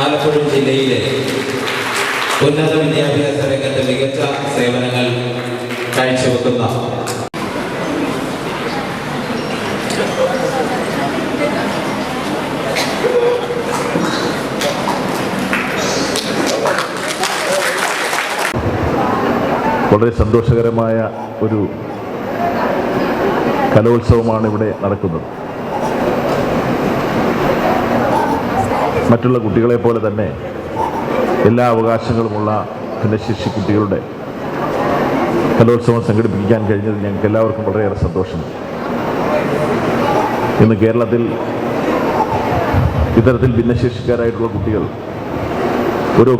ആലപ്പുഴ ജില്ലയിലെ ഉന്നത വിദ്യാഭ്യാസ രംഗത്തെ മികച്ച സേവനങ്ങൾ കാഴ്ചവെക്കുന്ന വളരെ സന്തോഷകരമായ ഒരു കലോത്സവമാണ് ഇവിടെ നടക്കുന്നത്. മറ്റുള്ള കുട്ടികളെ പോലെ തന്നെ എല്ലാ അവകാശങ്ങളുമുള്ള ഭിന്നശേഷി കുട്ടികളുടെ കലോത്സവം സംഘടിപ്പിക്കാൻ കഴിഞ്ഞതിൽ ഞങ്ങൾക്ക് എല്ലാവർക്കും വളരെയേറെ സന്തോഷമുണ്ട് ഇന്ന് കേരളത്തിൽ ഇത്തരത്തിൽ ഭിന്നശേഷിക്കാരായിട്ടുള്ള കുട്ടികൾ ഓരോ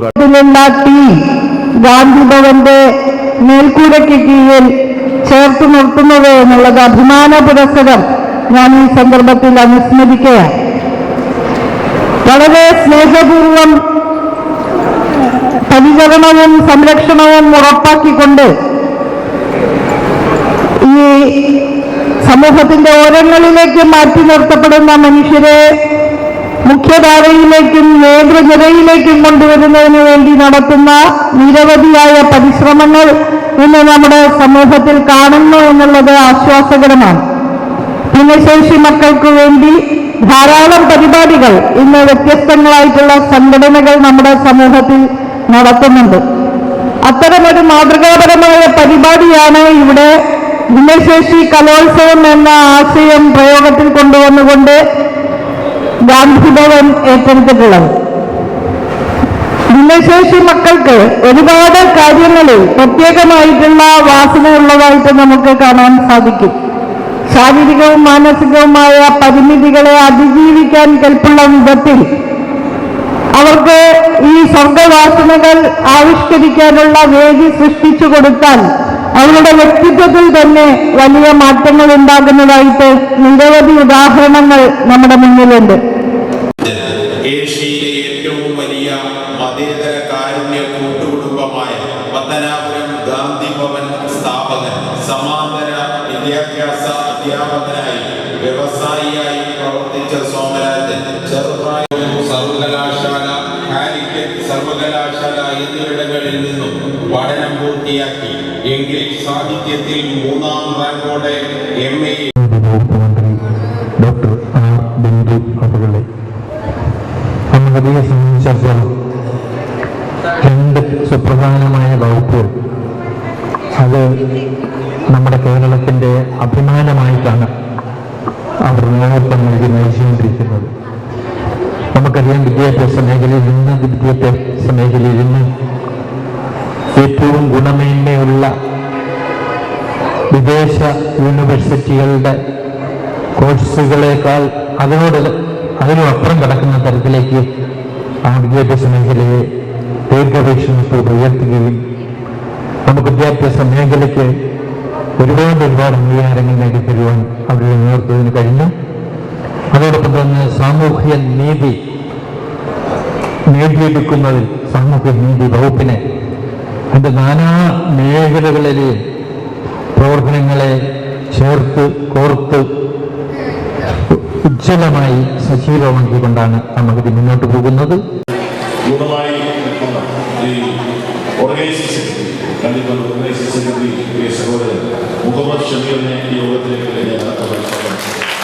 ഗാന്ധി ഭവന്റെ മേൽക്കൂരയ്ക്ക് കീഴിൽ ചേർത്ത് നിർത്തുന്നത് എന്നുള്ളത് അഭിമാന പുരസ്കരം ഞാൻ ഈ സന്ദർഭത്തിൽ അനുസ്മരിക്കുകയാണ്. വളരെ സ്നേഹപൂർവം പരിചരണവും സംരക്ഷണവും ഉറപ്പാക്കിക്കൊണ്ട് ഈ സമൂഹത്തിന്റെ ഓരങ്ങളിലേക്ക് മാറ്റി നിർത്തപ്പെടുന്ന മനുഷ്യരെ മുഖ്യധാരയിലേക്കും നേതൃനിരയിലേക്കും കൊണ്ടുവരുന്നതിന് വേണ്ടി നടത്തുന്ന നിരവധിയായ പരിശ്രമങ്ങൾ ഇന്ന് നമ്മുടെ സമൂഹത്തിൽ കാണുന്നു എന്നുള്ളത് ആശ്വാസകരമാണ്. ഭിന്നശേഷി മക്കൾക്ക് വേണ്ടി ധാരാളം പരിപാടികൾ ഇന്ന് വ്യത്യസ്തങ്ങളായിട്ടുള്ള സംഘടനകൾ നമ്മുടെ സമൂഹത്തിൽ നടത്തുന്നുണ്ട്. അത്തരമൊരു മാതൃകാപരമായ പരിപാടിയാണ് ഇവിടെ ഭിന്നശേഷി കലോത്സവം എന്ന ആശയം പ്രയോഗത്തിൽ കൊണ്ടുവന്നുകൊണ്ട് ഗാന്ധിഭവൻ ഏറ്റെടുത്തിട്ടുള്ളത്. ഭിന്നശേഷി മക്കൾക്ക് ഒരുപാട് കാര്യങ്ങളിൽ പ്രത്യേകമായിട്ടുള്ള വാസനയുള്ളതായിട്ട് നമുക്ക് കാണാൻ സാധിക്കും. ശാരീരികവും മാനസികവുമായ പരിമിതികളെ അതിജീവിക്കാൻ കെൽപ്പുള്ള വിധത്തിൽ അവർക്ക് ഈ സ്വർഗവാസനകൾ ആവിഷ്കരിക്കാനുള്ള വേദി സൃഷ്ടിച്ചു കൊടുത്താൽ അവരുടെ വ്യക്തിത്വത്തിൽ തന്നെ വലിയ മാറ്റങ്ങൾ ഉണ്ടാകുന്നതായിട്ട് നിരവധി ഉദാഹരണങ്ങൾ നമ്മുടെ മുന്നിലുണ്ട്. ഏഷ്യയിലെ ഭവൻ സ്ഥാപകൻ സമാന്തര വിദ്യാഭ്യാസ അധ്യാപകനായി വ്യവസായിയായി പ്രവർത്തിച്ച സോമരാജൻ ചെറുപ്രായ സർവകലാശാല കാലിക്കറ്റ് സർവകലാശാല എന്നിവിടങ്ങളിൽ നിന്നും പഠനം പൂർത്തിയാക്കി ഇംഗ്ലീഷ് സാഹിത്യത്തിൽ മൂന്നാം റാങ്കോടെ M A doctor R Bindu അവരുടെ നമ്മളിതിനെ സംബന്ധിച്ചിടത്തോളം രണ്ട് സുപ്രധാനമായ വകുപ്പുകൾ. നമ്മുടെ കേരളത്തിന്റെ അഭിമാനമായിട്ടാണ് അവർ നേതൃത്വം നൽകി നയിച്ചുകൊണ്ടിരിക്കുന്നത്. നമുക്കറിയാം വിദ്യാഭ്യാസ മേഖലയിൽ ഇന്ന് വിദ്യാഭ്യാസ മേഖലയിൽ ഇന്ന് ഏറ്റവും ഗുണമേന്മയുള്ള വിദേശ യൂണിവേഴ്സിറ്റികളുടെ കോഴ്സുകളേക്കാൾ അതിനോട് അതിനും അപ്പുറം കിടക്കുന്ന തരത്തിലേക്ക് ആ വിദ്യാഭ്യാസ മേഖലയെ ദീർഘവീക്ഷണത്തോട് ഉയർത്തുകയും നമുക്ക് വിദ്യാഭ്യാസ മേഖലയ്ക്ക് ഒരുപാട് ഒരുപാട് അംഗീകാരങ്ങൾ നേടിത്തരുവാൻ അവരുടെ നേതൃത്വത്തിന് കഴിഞ്ഞു. അതോടൊപ്പം തന്നെ സാമൂഹ്യ നീതി നേടിയെടുക്കുന്നതിൽ സാമൂഹ്യ നീതി വകുപ്പിനെ അതിന്റെ നാനാ മേഖലകളിലെ പ്രവർത്തനങ്ങളെ ചേർത്ത് കോർത്ത് ഉജ്ജ്വലമായി സജീവമാക്കിക്കൊണ്ടാണ് നമുക്കിത് മുന്നോട്ട് പോകുന്നത്. കണ്ടിപ്പൽ ഓർഗനൈസേഷന്റെ പ്രിയ സഹോദരൻ മുഹമ്മദ് ഷമീറിനെ യോഗത്തിലേക്ക് ഞാൻ അഭിനന്ദിക്കുന്നു